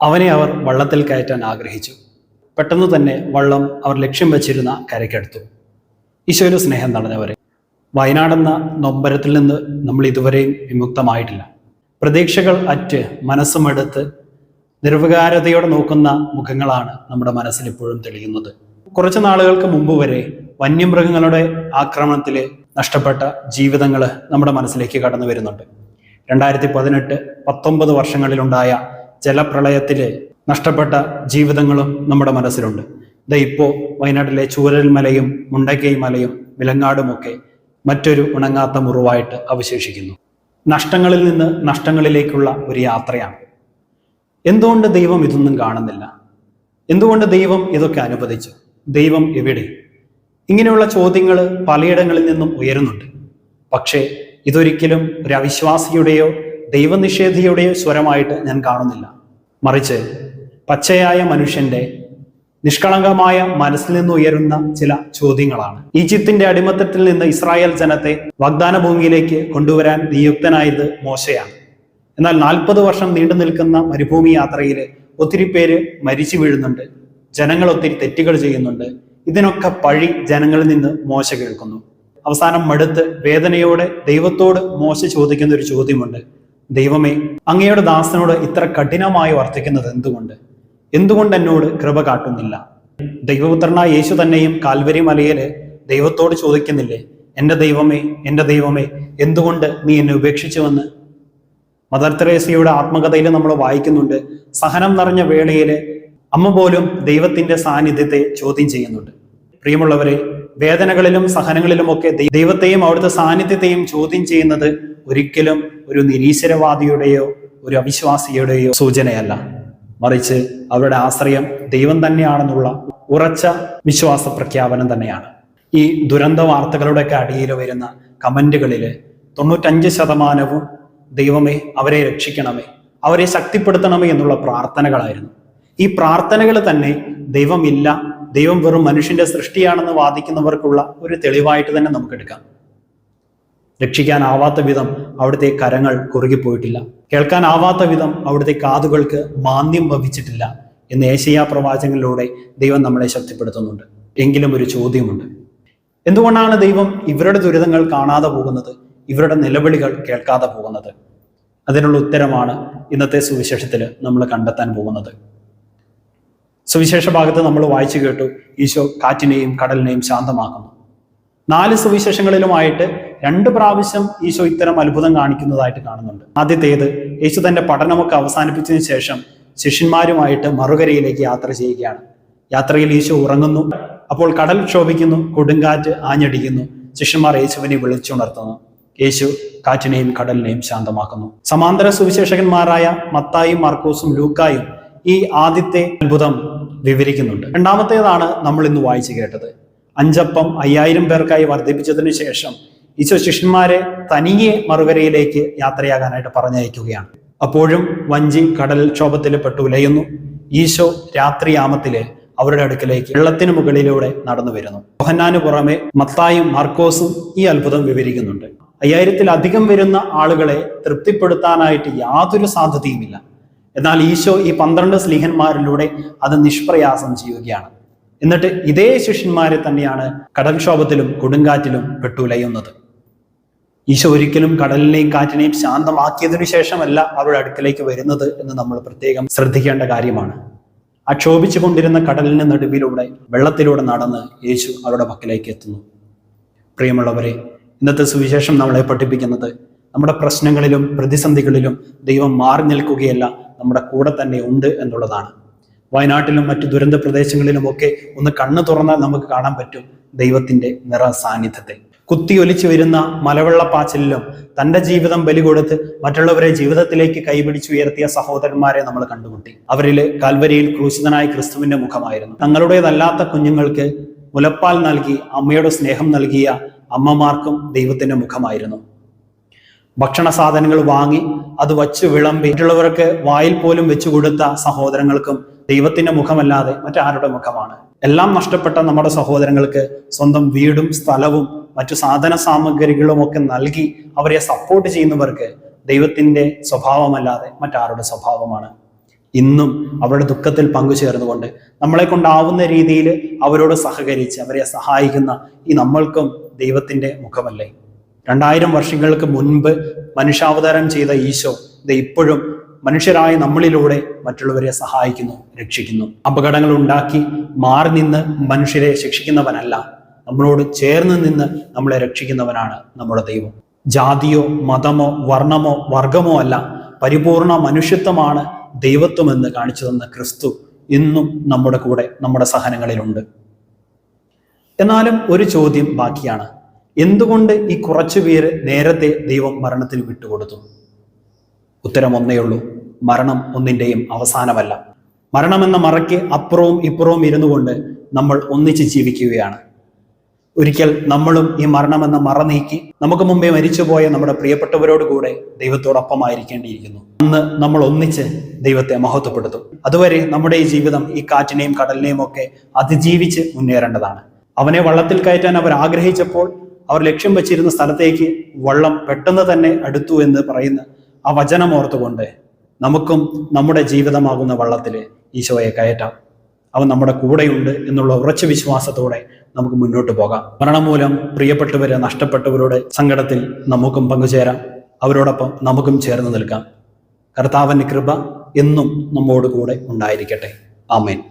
അവനെ അവർ വള്ളത്തിൽ കയറ്റാൻ ആഗ്രഹിച്ചു. പെട്ടെന്ന് തന്നെ വള്ളം അവർ ലക്ഷ്യം വെച്ചിരുന്ന കരയ്ക്കെടുത്തു. ഈശോയുടെ സ്നേഹം നടന്നവരെ വയനാടെന്ന നൊമ്പരത്തിൽ നിന്ന് നമ്മൾ ഇതുവരെയും വിമുക്തമായിട്ടില്ല. പ്രതീക്ഷകൾ അറ്റ് മനസ്സുമെടുത്ത് നിർവികാരതയോടെ നോക്കുന്ന മുഖങ്ങളാണ് നമ്മുടെ മനസ്സിൽ ഇപ്പോഴും തെളിയുന്നത്. കുറച്ച് നാളുകൾക്ക് മുമ്പ് വരെ വന്യമൃഗങ്ങളുടെ ആക്രമണത്തിൽ നഷ്ടപ്പെട്ട ജീവിതങ്ങൾ നമ്മുടെ മനസ്സിലേക്ക് കടന്നു വരുന്നുണ്ട്. രണ്ടായിരത്തി പതിനെട്ട് പത്തൊമ്പത് വർഷങ്ങളിലുണ്ടായ ജലപ്രളയത്തിൽ നഷ്ടപ്പെട്ട ജീവിതങ്ങളും നമ്മുടെ മനസ്സിലുണ്ട്. ഇതാ ഇപ്പോ വയനാട്ടിലെ ചൂരൽ മലയും മുണ്ടക്കൈ മലയും വിലങ്ങാടുമൊക്കെ മറ്റൊരു ഉണങ്ങാത്ത മുറിവായിട്ട് അവശേഷിക്കുന്നു. നഷ്ടങ്ങളിൽ നിന്ന് നഷ്ടങ്ങളിലേക്കുള്ള ഒരു യാത്രയാണ്. എന്തുകൊണ്ട് ദൈവം ഇതൊന്നും കാണുന്നില്ല? എന്തുകൊണ്ട് ദൈവം ഇതൊക്കെ അനുവദിച്ചു? ദൈവം എവിടെ? ഇങ്ങനെയുള്ള ചോദ്യങ്ങൾ പലയിടങ്ങളിൽ നിന്നും ഉയരുന്നുണ്ട്. പക്ഷേ ഇതൊരിക്കലും ഒരു അവിശ്വാസിയുടെയോ ദൈവനിഷേധിയുടെയോ സ്വരമായിട്ട് ഞാൻ കാണുന്നില്ല. മറിച്ച് പച്ചയായ മനുഷ്യന്റെ നിഷ്കളങ്കമായ മനസ്സിൽ നിന്ന് ഉയരുന്ന ചില ചോദ്യങ്ങളാണ്. ഈജിപ്തിന്റെ അടിമത്തത്തിൽ നിന്ന് ഇസ്രായേൽ ജനത്തെ വാഗ്ദാന ഭൂമിയിലേക്ക് കൊണ്ടുവരാൻ നിയുക്തനായത് മോശയാണ്. എന്നാൽ നാൽപ്പത് വർഷം നീണ്ടു നിൽക്കുന്ന മരുഭൂമി യാത്രയിൽ ഒത്തിരി പേര് മരിച്ചു വീഴുന്നുണ്ട്. ജനങ്ങൾ ഒത്തിരി തെറ്റുകൾ ചെയ്യുന്നുണ്ട്. ഇതിനൊക്കെ പഴി ജനങ്ങളിൽ നിന്ന് മോശ കേൾക്കുന്നു. അവസാനം മടുത്ത് വേദനയോടെ ദൈവത്തോട് മോശ ചോദിക്കുന്ന ഒരു ചോദ്യമുണ്ട്. ദൈവമേ അങ്ങയുടെ ദാസനോട് ഇത്ര കഠിനമായി വർത്തിക്കുന്നത് എന്തുകൊണ്ട്? എന്തുകൊണ്ട് എന്നോട് കൃപ കാട്ടുന്നില്ല? ദൈവപുത്രനായ യേശു തന്നെയും കാൽവരി മലയിൽ ദൈവത്തോട് ചോദിക്കുന്നില്ലേ എന്റെ ദൈവമേ എന്റെ ദൈവമേ എന്തുകൊണ്ട് നീ എന്നെ ഉപേക്ഷിച്ചുവെന്ന്? മദർ തെരേസയുടെ ആത്മകഥയിൽ നമ്മൾ വായിക്കുന്നുണ്ട്. സഹനം നിറഞ്ഞ വേളയിൽ അമ്മ പോലും ദൈവത്തിന്റെ സാന്നിധ്യത്തെ ചോദ്യം ചെയ്യുന്നുണ്ട്. പ്രിയമുള്ളവരെ വേദനകളിലും സഹനങ്ങളിലും ഒക്കെ ദൈവത്തെയും അവിടുത്തെ സാന്നിധ്യത്തെയും ചോദ്യം ചെയ്യുന്നത് ഒരിക്കലും ഒരു നിരീശ്വരവാദിയുടെയോ ഒരു അവിശ്വാസിയുടെയോ സൂചനയല്ല. മറിച്ച് അവരുടെ ആശ്രയം ദൈവം തന്നെയാണെന്നുള്ള ഉറച്ച വിശ്വാസ പ്രഖ്യാപനം തന്നെയാണ്. ഈ ദുരന്ത വാർത്തകളുടെയൊക്കെ അടിയിൽ വരുന്ന കമന്റുകളിൽ തൊണ്ണൂറ്റഞ്ച് ശതമാനവും ദൈവമേ അവരെ രക്ഷിക്കണമേ അവരെ ശക്തിപ്പെടുത്തണമേ എന്നുള്ള പ്രാർത്ഥനകളായിരുന്നു. ഈ പ്രാർത്ഥനകൾ തന്നെ ദൈവമില്ല ദൈവം വെറും മനുഷ്യന്റെ സൃഷ്ടിയാണെന്ന് വാദിക്കുന്നവർക്കുള്ള ഒരു തെളിവായിട്ട് തന്നെ നമുക്ക് എടുക്കാം രക്ഷിക്കാനാവാത്ത വിധം അവിടുത്തെ കരങ്ങൾ കുറുകിപ്പോയിട്ടില്ല. കേൾക്കാനാവാത്ത വിധം അവിടുത്തെ കാതുകൾക്ക് മാന്ദ്യം ഭവിച്ചിട്ടില്ല എന്ന് ഏശയാ പ്രവാചകങ്ങളിലൂടെ ദൈവം നമ്മളെ ശക്തിപ്പെടുത്തുന്നുണ്ട്. എങ്കിലും ഒരു ചോദ്യമുണ്ട്. എന്തുകൊണ്ടാണ് ദൈവം ഇവരുടെ ദുരിതങ്ങൾ കാണാതെ പോകുന്നത്? ഇവരുടെ നിലവിളികൾ കേൾക്കാതെ പോകുന്നത്? അതിനുള്ള ഉത്തരമാണ് ഇന്നത്തെ സുവിശേഷത്തിൽ നമ്മൾ കണ്ടെത്താൻ പോകുന്നത്. സുവിശേഷ ഭാഗത്ത് നമ്മൾ വായിച്ചു കേട്ടു ഈശോ കാറ്റിനെയും കടലിനെയും ശാന്തമാക്കുന്നു. നാല് സുവിശേഷങ്ങളിലുമായിട്ട് രണ്ട് പ്രാവശ്യം ഈശോ ഇത്തരം അത്ഭുതം കാണിക്കുന്നതായിട്ട് കാണുന്നുണ്ട്. ആദ്യത്തേത് യേശു തന്റെ പഠനമൊക്കെ അവസാനിപ്പിച്ചതിന് ശേഷം ശിഷ്യന്മാരുമായിട്ട് മറുകരയിലേക്ക് യാത്ര ചെയ്യുകയാണ്. യാത്രയിൽ ഈശോ ഉറങ്ങുന്നു അപ്പോൾ കടൽ ക്ഷോഭിക്കുന്നു കൊടുങ്കാറ്റ് ആഞ്ഞടിക്കുന്നു ശിഷ്യന്മാർ യേശുവിനെ വിളിച്ചുണർത്തുന്നു. യേശു കാറ്റിനെയും കടലിനെയും ശാന്തമാക്കുന്നു. സമാന്തര സുവിശേഷകന്മാരായ മത്തായും മാർക്കോസും ലൂക്കായും ഈ ആദ്യത്തെ അത്ഭുതം വിവരിക്കുന്നുണ്ട്. രണ്ടാമത്തേതാണ് നമ്മൾ ഇന്ന് വായിച്ചു കേട്ടത്. അഞ്ചപ്പം അയ്യായിരം പേർക്കായി വർദ്ധിപ്പിച്ചതിന് ശേഷം ഈശോ ശിഷ്യന്മാരെ തനിയെ മറുകരയിലേക്ക് യാത്രയാകാനായിട്ട് പറഞ്ഞയക്കുകയാണ്. അപ്പോഴും വഞ്ചി കടൽ ക്ഷോഭത്തിൽ പെട്ടു ഉലയുന്നു ഈശോ രാത്രിയാമത്തിൽ അവരുടെ അടുക്കലേക്ക് വെള്ളത്തിന് മുകളിലൂടെ നടന്നു വരുന്നു. മോഹന്നാന് പുറമെ മത്തായും മാർക്കോസും ഈ അത്ഭുതം വിവരിക്കുന്നുണ്ട്. അയ്യായിരത്തിലധികം വരുന്ന ആളുകളെ തൃപ്തിപ്പെടുത്താനായിട്ട് യാതൊരു സാധ്യതയുമില്ല. എന്നാൽ ഈശോ ഈ പന്ത്രണ്ട് സ്ലീഹന്മാരിലൂടെ അത് നിഷ്പ്രയാസം ചെയ്യുകയാണ്. എന്നിട്ട് ഇതേ ശിഷ്യന്മാരെ തന്നെയാണ് കടൽക്ഷോഭത്തിലും കൊടുങ്കാറ്റിലും പെട്ടുലയുന്നത്. ഈശോ ഒരിക്കലും കടലിനെയും കാറ്റിനെയും ശാന്തമാക്കിയതിനു ശേഷമല്ല അവരുടെ അടുക്കിലേക്ക് വരുന്നത് എന്ന് നമ്മൾ പ്രത്യേകം ശ്രദ്ധിക്കേണ്ട കാര്യമാണ്. ആ കൊണ്ടിരുന്ന കടലിന് നടുവിലൂടെ വെള്ളത്തിലൂടെ നടന്ന് യേശു അവരുടെ പക്കലേക്ക് എത്തുന്നു. പ്രിയമുള്ളവരെ ഇന്നത്തെ സുവിശേഷം നമ്മളെ പഠിപ്പിക്കുന്നത് നമ്മുടെ പ്രശ്നങ്ങളിലും പ്രതിസന്ധികളിലും ദൈവം മാറി നിൽക്കുകയല്ല നമ്മുടെ കൂടെ തന്നെ ഉണ്ട് എന്നുള്ളതാണ്. വയനാട്ടിലും മറ്റു ദുരന്ത പ്രദേശങ്ങളിലുമൊക്കെ ഒന്ന് കണ്ണു തുറന്നാൽ നമുക്ക് കാണാൻ പറ്റും ദൈവത്തിന്റെ നിറ സാന്നിധ്യത്തെ കുത്തിയൊലിച്ചു വരുന്ന മലവെള്ളപ്പാച്ചിലും തന്റെ ജീവിതം ബലി കൊടുത്ത് മറ്റുള്ളവരെ ജീവിതത്തിലേക്ക് കൈപിടിച്ചുയർത്തിയ സഹോദരന്മാരെ നമ്മൾ കണ്ടുമുട്ടി. അവരിൽ കാൽവരിയിൽ ക്രൂശിതനായ ക്രിസ്തുവിന്റെ മുഖമായിരുന്നു. തങ്ങളുടേതല്ലാത്ത കുഞ്ഞുങ്ങൾക്ക് മുലപ്പാൽ നൽകി അമ്മയുടെ സ്നേഹം നൽകിയ അമ്മമാർക്കും ദൈവത്തിന്റെ മുഖമായിരുന്നു. ഭക്ഷണ സാധനങ്ങൾ വാങ്ങി അത് വച്ച് വിളമ്പി മറ്റുള്ളവർക്ക് വായിൽ പോലും വെച്ചു കൊടുത്ത സഹോദരങ്ങൾക്കും ദൈവത്തിന്റെ മുഖമല്ലാതെ മറ്റാരുടെ മുഖമാണ്. എല്ലാം നഷ്ടപ്പെട്ട നമ്മുടെ സഹോദരങ്ങൾക്ക് സ്വന്തം വീടും സ്ഥലവും മറ്റു സാധന സാമഗ്രികളും ഒക്കെ നൽകി അവരെ സപ്പോർട്ട് ചെയ്യുന്നവർക്ക് ദൈവത്തിന്റെ സ്വഭാവമല്ലാതെ മറ്റാരുടെ സ്വഭാവമാണ്. ഇന്നും അവരുടെ ദുഃഖത്തിൽ പങ്കുചേർന്നുകൊണ്ട് നമ്മളെ കൊണ്ടാവുന്ന രീതിയിൽ അവരോട് സഹകരിച്ച് അവരെ സഹായിക്കുന്ന ഈ നമ്മൾക്കും ദൈവത്തിന്റെ മുഖമല്ലേ? രണ്ടായിരം വർഷങ്ങൾക്ക് മുൻപ് മനുഷ്യാവതാരം ചെയ്ത ഈശോ ഇത് ഇപ്പോഴും മനുഷ്യരായ നമ്മളിലൂടെ മറ്റുള്ളവരെ സഹായിക്കുന്നു രക്ഷിക്കുന്നു. അപകടങ്ങൾ ഉണ്ടാക്കി മാറി നിന്ന് മനുഷ്യരെ ശിക്ഷിക്കുന്നവനല്ല നമ്മളോട് ചേർന്ന് നിന്ന് നമ്മളെ രക്ഷിക്കുന്നവനാണ് നമ്മുടെ ദൈവം. ജാതിയോ മതമോ വർണമോ വർഗമോ അല്ല പരിപൂർണ മനുഷ്യത്വമാണ് ദൈവത്വമെന്ന് കാണിച്ചു തന്ന ക്രിസ്തു ഇന്നും നമ്മുടെ കൂടെ നമ്മുടെ സഹനങ്ങളിലുണ്ട്. എന്നാലും ഒരു ചോദ്യം ബാക്കിയാണ്. എന്തുകൊണ്ട് ഈ കുറച്ചു പേര് നേരത്തെ ദൈവം മരണത്തിന് വിട്ടുകൊടുത്തു? ഉത്തരം ഒന്നേ ഉള്ളൂ. മരണം ഒന്നിന്റെയും അവസാനമല്ല. മരണമെന്ന മറയ്ക്ക് അപ്പുറവും ഇപ്പുറവും ഇരുന്നു കൊണ്ട് നമ്മൾ ഒന്നിച്ച് ജീവിക്കുകയാണ്. ഒരിക്കൽ നമ്മളും ഈ മരണമെന്ന മറ നീക്കി നമുക്ക് മുമ്പേ മരിച്ചുപോയ നമ്മുടെ പ്രിയപ്പെട്ടവരോട് കൂടെ ദൈവത്തോടൊപ്പമായിരിക്കേണ്ടിയിരിക്കുന്നു. അന്ന് നമ്മൾ ഒന്നിച്ച് ദൈവത്തെ മഹത്വപ്പെടുത്തും. അതുവരെ നമ്മുടെ ഈ ജീവിതം ഈ കാറ്റിനെയും കടലിനെയും ഒക്കെ അതിജീവിച്ച് മുന്നേറേണ്ടതാണ്. അവനെ വള്ളത്തിൽ കയറ്റാൻ അവർ ആഗ്രഹിച്ചപ്പോൾ അവർ ലക്ഷ്യം വെച്ചിരുന്ന സ്ഥലത്തേക്ക് വള്ളം പെട്ടെന്ന് തന്നെ അടുത്തു എന്ന് പറയുന്ന ആ വചനം ഓർത്തുകൊണ്ട് നമുക്കും നമ്മുടെ ജീവിതമാകുന്ന വള്ളത്തിൽ ഈശോയെ കയറ്റാം. അവൻ നമ്മുടെ കൂടെയുണ്ട് എന്നുള്ള ഉറച്ച വിശ്വാസത്തോടെ നമുക്ക് മുന്നോട്ട് പോകാം. മരണം മൂലം പ്രിയപ്പെട്ടവരെ നഷ്ടപ്പെട്ടവരുടെ സങ്കടത്തിൽ നമുക്കും പങ്കുചേരാം. അവരോടൊപ്പം നമുക്കും ചേർന്ന് നിൽക്കാം. കർത്താവിന്റെ കൃപ എന്നും നമ്മോട് കൂടെ ഉണ്ടായിരിക്കട്ടെ. ആമേൻ.